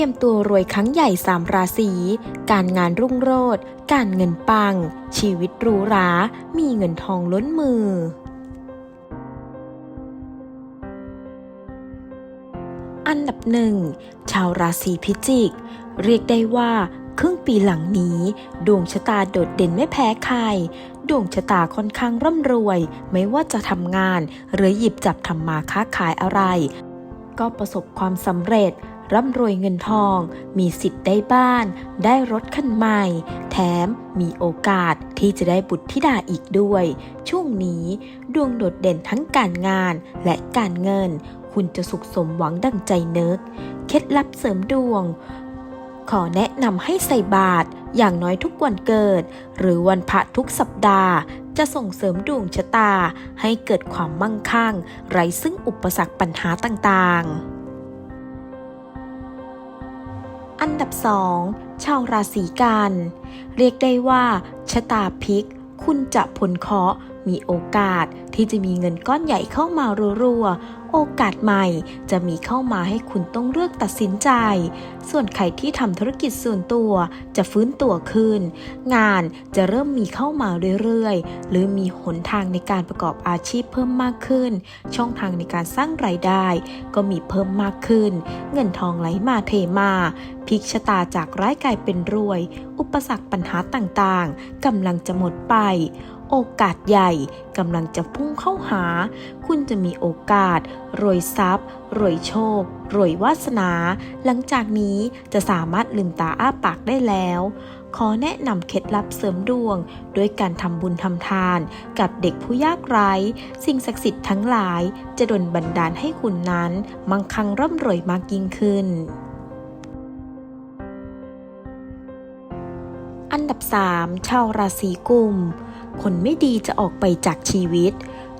รียมตัวรวยครั้งใหญ่สามราศี การงานรุ่งโรจน์ การเงินปัง ชีวิตหรูหรา มีเงินทองล้นมือ อันดับหนึ่ง ชาวราศีพิจิก เรียกได้ว่าครึ่งปีหลังนี้ ดวงชะตาโดดเด่นไม่แพ้ใคร ดวงชะตาค่อนข้างร่ำรวย ไม่ว่าจะทำงาน หรือหยิบจับทำมาค้าขายอะไร ก็ประสบความสำเร็จ ร่ำรวยเงินทอง มีสิทธิ์ได้บ้าน ได้รถคันใหม่ แถมมีโอกาสที่จะได้บุตรธิดาอีกด้วย ช่วงนี้ดวงโดดเด่นทั้งการงานและการเงิน คุณจะสุขสมหวังดังใจนึก เคล็ดลับเสริมดวง ขอแนะนำให้ใส่บาตรอย่างน้อยทุกวันเกิด หรือวันพระทุกสัปดาห์จะส่งเสริมดวงชะตาให้เกิดความมั่งคั่ง ไร้ซึ่งอุปสรรคปัญหาต่างๆ อันดับ2ชาวราศีกัน เรียกได้ว่าชะตาพลิก คุณจะผลเคาะมีโอกาสที่จะมีเงินก้อนใหญ่เข้ามารัวๆ โอกาสใหม่จะมีเข้ามาให้คุณต้องเลือกตัดสินใจ ส่วนใครที่ทำธุรกิจส่วนตัวจะฟื้นตัวขึ้น งานจะเริ่มมีเข้ามาเรื่อยๆ หรือมีหนทางในการประกอบอาชีพเพิ่มมากขึ้น ช่องทางในการสร้างรายได้ ก็มีเพิ่มมากขึ้น เงินทองไหลมาเทมา พลิกชะตาจากร้ายกลายเป็นรวย อุปสรรคปัญหาต่างๆ กำลังจะหมดไป โอกาสใหญ่กำลังจะพุ่งเข้าหา คุณจะมีโอกาส รวยทรัพย์ รวยโชค รวยวาสนา หลังจากนี้จะสามารถลืมตาอ้าปากได้แล้วขอแนะนำเคล็ดลับเสริมดวง ด้วยการทำบุญทำทาน กับเด็กผู้ยากไร้ สิ่งศักดิ์สิทธิ์ทั้งหลาย จะดลบันดาลให้คุณนั้น มั่งคั่งร่ำรวยมากยิ่งขึ้น ดับ 3 ชาวราศีกุม คนไม่ดีจะออกไปจากชีวิต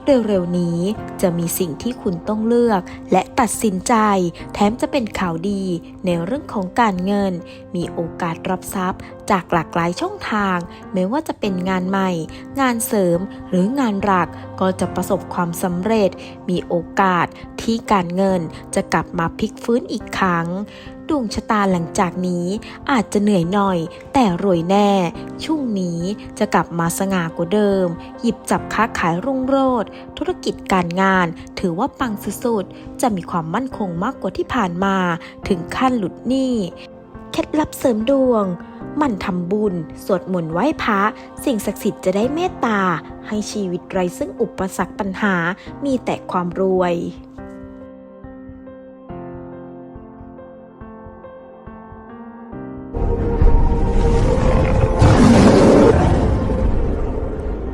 เร็วๆนี้จะมีสิ่งที่คุณต้องเลือก และตัดสินใจ แถมจะเป็นข่าวดี ในเรื่องของการเงิน มีโอกาสรับทรัพย์ จากหลากหลายช่องทาง ไม่ว่าจะเป็นงานใหม่ งานเสริมหรืองานหลักก็จะประสบความสำเร็จ มีโอกาสที่การเงินจะกลับมาพลิกฟื้นอีกครั้งดวงชะตาหลังจากนี้อาจจะเหนื่อยหน่อย แต่รวยแน่ ช่วงนี้จะกลับมาสง่ากว่าเดิม หยิบจับค้าขายรุ่งโรจน์ธุรกิจการงาน ถือว่าปังสุดๆ จะมีความมั่นคงมากกว่าที่ผ่านมา ถึงขั้นหลุดหนี้ เคล็ดลับเสริมดวงมั่นทำบุญ สวดมนต์ไหว้พระ สิ่งศักดิ์สิทธิ์จะได้เมตตา ให้ชีวิตไร้ซึ่งอุปสรรคปัญหา มีแต่ความรวย